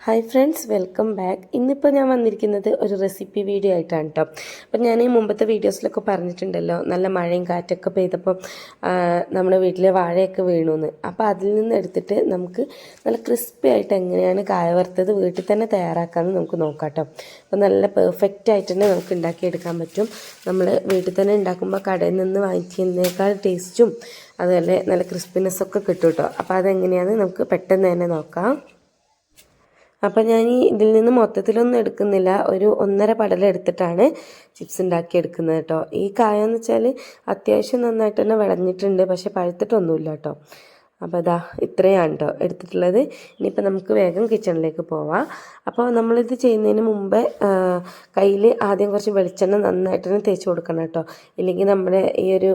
Hi friends welcome back ഇന്നിപ്പോൾ ഞാൻ വന്നിരിക്കുന്നത് ഒരു റെസിപ്പി വീഡിയോ ആയിട്ടാണ് കേട്ടോ അപ്പം ഞാൻ ഈ മുമ്പത്തെ വീഡിയോസിലൊക്കെ പറഞ്ഞിട്ടുണ്ടല്ലോ നല്ല മഴയും കാറ്റൊക്കെ പെയ്തപ്പോൾ നമ്മുടെ വീട്ടിലെ വാഴയൊക്കെ വീണു എന്ന് അപ്പോൾ അതിൽ നിന്ന് എടുത്തിട്ട് നമുക്ക് നല്ല ക്രിസ്പി ആയിട്ട് എങ്ങനെയാണ് കായ വറുത്തത് വീട്ടിൽ തന്നെ തയ്യാറാക്കാമെന്ന് നമുക്ക് നോക്കാം കേട്ടോ അപ്പോൾ നല്ല പെർഫെക്റ്റ് ആയിട്ട് തന്നെ നമുക്ക് ഉണ്ടാക്കിയെടുക്കാൻ പറ്റും. നമ്മൾ വീട്ടിൽ തന്നെ ഉണ്ടാക്കുമ്പോൾ കടയിൽ നിന്ന് വാങ്ങിക്കുന്നതിനേക്കാൾ ടേസ്റ്റും അതുപോലെ നല്ല ക്രിസ്പിനെസ്സൊക്കെ കിട്ടും കേട്ടോ അപ്പോൾ അതെങ്ങനെയാണെന്ന് നമുക്ക് പെട്ടെന്ന് തന്നെ നോക്കാം. അപ്പം ഞാൻ ഈ ഇതിൽ നിന്ന് മൊത്തത്തിലൊന്നും എടുക്കുന്നില്ല. ഒരു ഒന്നര പടല എടുത്തിട്ടാണ് ചിപ്സ് ഉണ്ടാക്കി എടുക്കുന്നത് കേട്ടോ. ഈ കായ എന്ന് വെച്ചാൽ അത്യാവശ്യം നന്നായിട്ട് തന്നെ വിളഞ്ഞിട്ടുണ്ട്. പക്ഷേ പഴുത്തിട്ടൊന്നുമില്ല കേട്ടോ. അപ്പോൾ ഇതാ ഇത്രയാണ് കേട്ടോ എടുത്തിട്ടുള്ളത്. ഇനിയിപ്പോൾ നമുക്ക് വേഗം കിച്ചണിലേക്ക് പോവാം. അപ്പോൾ നമ്മളിത് ചെയ്യുന്നതിന് മുമ്പേ കയ്യിൽ ആദ്യം കുറച്ച് വെളിച്ചെണ്ണ നന്നായിട്ട് തന്നെ തേച്ച് കൊടുക്കണം കേട്ടോ. ഇല്ലെങ്കിൽ നമ്മുടെ ഈ ഒരു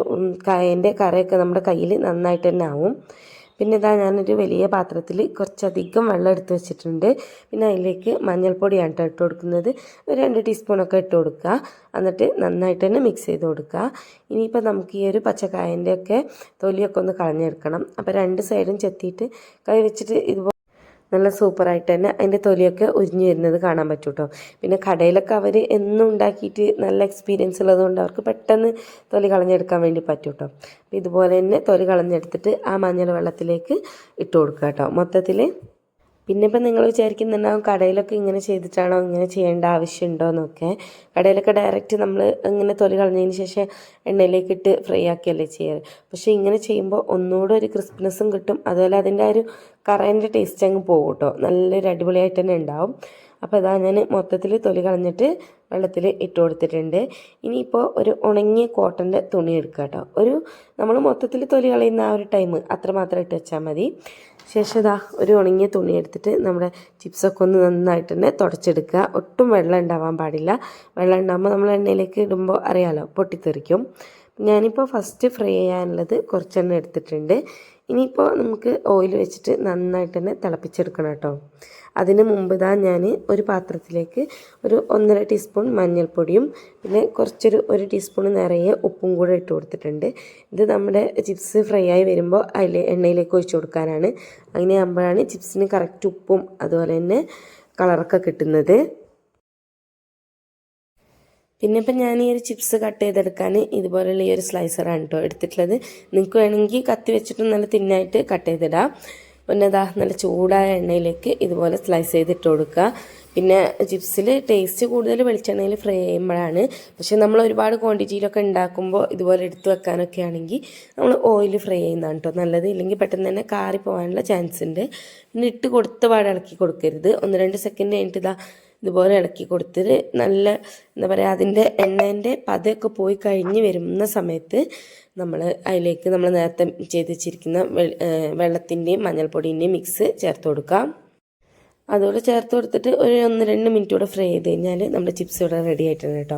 കായന്റെ കറയൊക്കെ നമ്മുടെ കയ്യിൽ നന്നായിട്ട് തന്നെ ആവും. പിന്നെ ഇതാ ഞാനൊരു വലിയ പാത്രത്തിൽ കുറച്ചധികം വെള്ളം എടുത്ത് വെച്ചിട്ടുണ്ട്. പിന്നെ അതിലേക്ക് മഞ്ഞൾപ്പൊടിയാണ് കേട്ടോ ഇട്ട് കൊടുക്കുന്നത്. ഒരു രണ്ട് ടീസ്പൂണൊക്കെ ഇട്ട് കൊടുക്കുക. എന്നിട്ട് നന്നായിട്ട് തന്നെ മിക്സ് ചെയ്ത് കൊടുക്കുക. ഇനിയിപ്പോൾ നമുക്ക് ഈ ഒരു പച്ചക്കായന്റെ ഒക്കെ തൊലിയൊക്കെ ഒന്ന് കളഞ്ഞെടുക്കണം. അപ്പോൾ രണ്ട് സൈഡും ചെത്തിയിട്ട് കൈ വെച്ചിട്ട് ഇതുപോലെ നല്ല സൂപ്പറായിട്ട് തന്നെ അതിന്റെ തൊലിയൊക്കെ ഉരിഞ്ഞു വരുന്നത് കാണാൻ പറ്റും കേട്ടോ പിന്നെ കടയിലൊക്കെ അവർ എന്നും ഉണ്ടാക്കിയിട്ട് നല്ല എക്സ്പീരിയൻസ് ഉള്ളതുകൊണ്ട് അവർക്ക് പെട്ടെന്ന് തൊലി കളഞ്ഞെടുക്കാൻ വേണ്ടി പറ്റും കേട്ടോ അപ്പോൾ ഇതുപോലെ തന്നെ തൊലി കളഞ്ഞെടുത്തിട്ട് ആ മഞ്ഞൾ വെള്ളത്തിലേക്ക് ഇട്ട് കൊടുക്കുക കേട്ടോ മൊത്തത്തിൽ പിന്നെ ഇപ്പം നിങ്ങൾ വിചാരിക്കുന്നുണ്ടാവും കടയിലൊക്കെ ഇങ്ങനെ ചെയ്തിട്ടാണോ ഇങ്ങനെ ചെയ്യേണ്ട ആവശ്യമുണ്ടോ എന്നൊക്കെ കടയിലൊക്കെ ഡയറക്റ്റ് നമ്മൾ ഇങ്ങനെ തൊലി കളഞ്ഞതിന് ശേഷം എണ്ണയിലേക്ക് ഇട്ട് ഫ്രൈ ആക്കിയല്ലേ ചെയ്യാറ്? പക്ഷേ ഇങ്ങനെ ചെയ്യുമ്പോൾ ഒന്നുകൂടെ ഒരു ക്രിസ്പിനെസ്സും കിട്ടും. അതുപോലെ അതിന്റെ ആ ഒരു കറേന്റെ ടേസ്റ്റ് അങ്ങ് പോകും കേട്ടോ. നല്ലൊരു അടിപൊളിയായിട്ട് തന്നെ ഉണ്ടാവും. അപ്പോൾ ഇതാ ഞാൻ മൊത്തത്തിൽ തൊലി കളഞ്ഞിട്ട് വെള്ളത്തിൽ ഇട്ട് കൊടുത്തിട്ടുണ്ട്. ഇനിയിപ്പോൾ ഒരു ഉണങ്ങിയ കോട്ടന്റെ തുണി എടുക്കുക കേട്ടോ ഒരു നമ്മൾ മൊത്തത്തിൽ തൊലി കളയുന്ന ആ ഒരു ടൈം അത്രമാത്രം ഇട്ട് വെച്ചാൽ മതി. ശേഷം ഇതാ ഒരു ഉണങ്ങിയ തുണി എടുത്തിട്ട് നമ്മുടെ ചിപ്സൊക്കെ ഒന്ന് നന്നായിട്ട് തന്നെ തുടച്ചെടുക്കുക. ഒട്ടും വെള്ളം ഉണ്ടാവാൻ പാടില്ല. വെള്ളം ഉണ്ടാകുമ്പോൾ നമ്മൾ എണ്ണയിലേക്ക് ഇടുമ്പോൾ അറിയാമല്ലോ പൊട്ടിത്തെറിക്കും. ഞാനിപ്പോൾ ഫസ്റ്റ് ഫ്രൈ ചെയ്യാനുള്ളത് കുറച്ചെണ്ണ എടുത്തിട്ടുണ്ട്. ഇനിയിപ്പോൾ നമുക്ക് ഓയിൽ വെച്ചിട്ട് നന്നായിട്ട് തന്നെ തിളപ്പിച്ചെടുക്കണം കേട്ടോ. അതിന് മുമ്പ് താ ഞാൻ ഒരു പാത്രത്തിലേക്ക് ഒരു ഒന്നര ടീസ്പൂൺ മഞ്ഞൾപ്പൊടിയും പിന്നെ കുറച്ചൊരു ഒരു ടീസ്പൂൺ നിറയെ ഉപ്പും കൂടെ ഇട്ട് കൊടുത്തിട്ടുണ്ട്. ഇത് നമ്മുടെ ചിപ്സ് ഫ്രൈ ആയി വരുമ്പോൾ അതിൽ എണ്ണയിലേക്ക് ഒഴിച്ചു കൊടുക്കാനാണ്. അങ്ങനെ ആകുമ്പോഴാണ് ചിപ്സിന് കറക്റ്റ് ഉപ്പും അതുപോലെ തന്നെ കളറൊക്കെ കിട്ടുന്നത്. പിന്നെ ഇപ്പം ഞാൻ ഈ ഒരു ചിപ്സ് കട്ട് ചെയ്തെടുക്കാൻ ഇതുപോലെയുള്ള ഈ ഒരു സ്ലൈസറാണ് കേട്ടോ എടുത്തിട്ടുള്ളത്. നിങ്ങൾക്ക് വേണമെങ്കിൽ കത്തി വെച്ചിട്ട് നല്ല തിന്നായിട്ട് കട്ട് ചെയ്തിടാം. പിന്നെ അതാ നല്ല ചൂടായ എണ്ണയിലേക്ക് ഇതുപോലെ സ്ലൈസ് ചെയ്തിട്ട് കൊടുക്കുക. പിന്നെ ചിപ്സിൽ ടേസ്റ്റ് കൂടുതൽ വെളിച്ചെണ്ണയിൽ ഫ്രൈ ചെയ്യുമ്പോഴാണ്. പക്ഷേ നമ്മൾ ഒരുപാട് ക്വാണ്ടിറ്റിയിലൊക്കെ ഉണ്ടാക്കുമ്പോൾ ഇതുപോലെ എടുത്തു വെക്കാനൊക്കെ ആണെങ്കിൽ നമ്മൾ ഓയിൽ ഫ്രൈ ചെയ്യുന്നതാണ് കേട്ടോ നല്ലത്. ഇല്ലെങ്കിൽ പെട്ടെന്ന് തന്നെ കാറി പോകാനുള്ള ചാൻസ് ഉണ്ട്. പിന്നെ ഇട്ട് കൊടുത്ത പാട് ഇളക്കി കൊടുക്കരുത്. ഒന്ന് രണ്ട് സെക്കൻഡ് കഴിഞ്ഞിട്ട് ഇതാ ഇതുപോലെ ഇളക്കി കൊടുത്തിട്ട് നല്ല എന്താ പറയുക അതിന്റെ എണ്ണേന്റെ പതയൊക്കെ പോയി കഴിഞ്ഞ് വരുന്ന സമയത്ത് നമ്മൾ അതിലേക്ക് നമ്മൾ നേരത്തെ ചെയ്ത് വെച്ചിരിക്കുന്ന വെള്ളത്തിന്റെയും മഞ്ഞൾപ്പൊടിന്റെയും മിക്സ് ചേർത്ത് കൊടുക്കാം. അതുകൂടെ ചേർത്ത് കൊടുത്തിട്ട് ഒരു ഒന്ന് രണ്ട് മിനിറ്റ് കൂടെ ഫ്രൈ ചെയ്ത് കഴിഞ്ഞാൽ നമ്മുടെ ചിപ്സ് ഇവിടെ റെഡി ആയിട്ടുണ്ട് കേട്ടോ.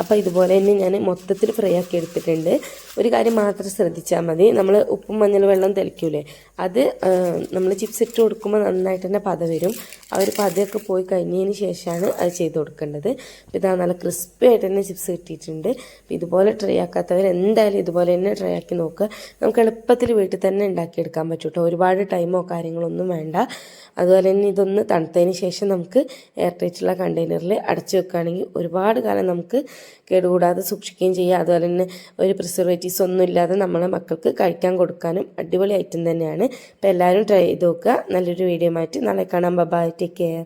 അപ്പോൾ ഇതുപോലെ തന്നെ ഞാൻ മൊത്തത്തിൽ ഫ്രൈ ആക്കി എടുത്തിട്ടുണ്ട്. ഒരു കാര്യം മാത്രം ശ്രദ്ധിച്ചാൽ മതി. നമ്മൾ ഉപ്പും മഞ്ഞൾ വെള്ളം തെളിക്കൂലേ. അത് നമ്മൾ ചിപ്സ് ഇട്ട് കൊടുക്കുമ്പോൾ നന്നായിട്ട് തന്നെ പത വരും. ആ ഒരു പതയൊക്കെ പോയി കഴിഞ്ഞതിന് ശേഷമാണ് അത് ചെയ്ത് കൊടുക്കേണ്ടത്. ഇതാ നല്ല ക്രിസ്പി ആയിട്ട് തന്നെ ചിപ്സ് കിട്ടിയിട്ടുണ്ട്. ഇതുപോലെ ട്രൈ ആക്കാത്തവർ എന്തായാലും ഇതുപോലെ തന്നെ ട്രൈ ആക്കി നോക്കുക. നമുക്ക് എളുപ്പത്തിൽ വീട്ടിൽ തന്നെ ഉണ്ടാക്കിയെടുക്കാൻ പറ്റും കേട്ടോ. ഒരുപാട് ടൈമോ കാര്യങ്ങളൊന്നും വേണ്ട. അതുപോലെ തന്നെ ഇതൊന്ന് തണുത്തതിന് ശേഷം നമുക്ക് എയർ ടൈറ്റുള്ള കണ്ടെയ്നറിൽ അടച്ചു വെക്കുകയാണെങ്കിൽ ഒരുപാട് കാലം നമുക്ക് കേടുകൂടാതെ സൂക്ഷിക്കുകയും ചെയ്യാം. അതുപോലെ തന്നെ ഒരു പ്രിസർവേറ്റീവ്സ് ഒന്നും ഇല്ലാതെ നമ്മളെ മക്കൾക്ക് കഴിക്കാൻ കൊടുക്കാനും അടിപൊളി ഐറ്റം തന്നെയാണ്. അപ്പോൾ എല്ലാവരും ട്രൈ ചെയ്ത് നോക്കുക. നല്ലൊരു വീഡിയോ മാറ്റി നാളെ കാണാം. Bye take care